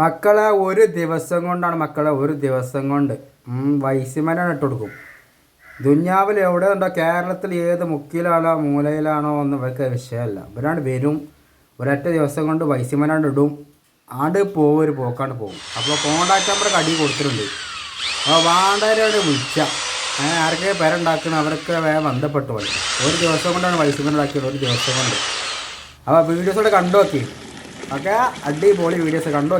മക്കളെ ഒരു ദിവസം കൊണ്ടാണ് മക്കളെ ഒരു ദിവസം കൊണ്ട്. വൈസിമനാണ് ഇട്ട് കൊടുക്കും. ദുന്യാവിൽ എവിടെ ഉണ്ടോ? കേരളത്തിൽ ഏത് മുക്കിലാണോ മൂലയിലാണോ എന്ന് ഇവർക്ക് വിഷയമല്ല. ഇവരാണ്ട് വരും. ഒരൊറ്റ ദിവസം കൊണ്ട് വൈസിമനാണ്ട് ഇടും. ആണ്ട് പോകും ഒരു പോക്കാണ്ട് പോകും അപ്പോൾ കോണ്ടാക്ട് നമ്പർ കടി കൊടുത്തിട്ടുണ്ട്. അപ്പോൾ വാണ്ടരോട് വിളിച്ച. ആർക്കൊക്കെ പേരുണ്ടാക്കണം അവരൊക്കെ വേഗം ബന്ധപ്പെട്ടു ഒരു ദിവസം കൊണ്ടാണ് വൈസിമൻ ഉണ്ടാക്കിയത് ഒരു ദിവസം കൊണ്ട്. അപ്പോൾ വീഡിയോസോടെ കണ്ടു നോക്കി ഓക്കെ അടിപൊളി വീഡിയോസ് കണ്ടു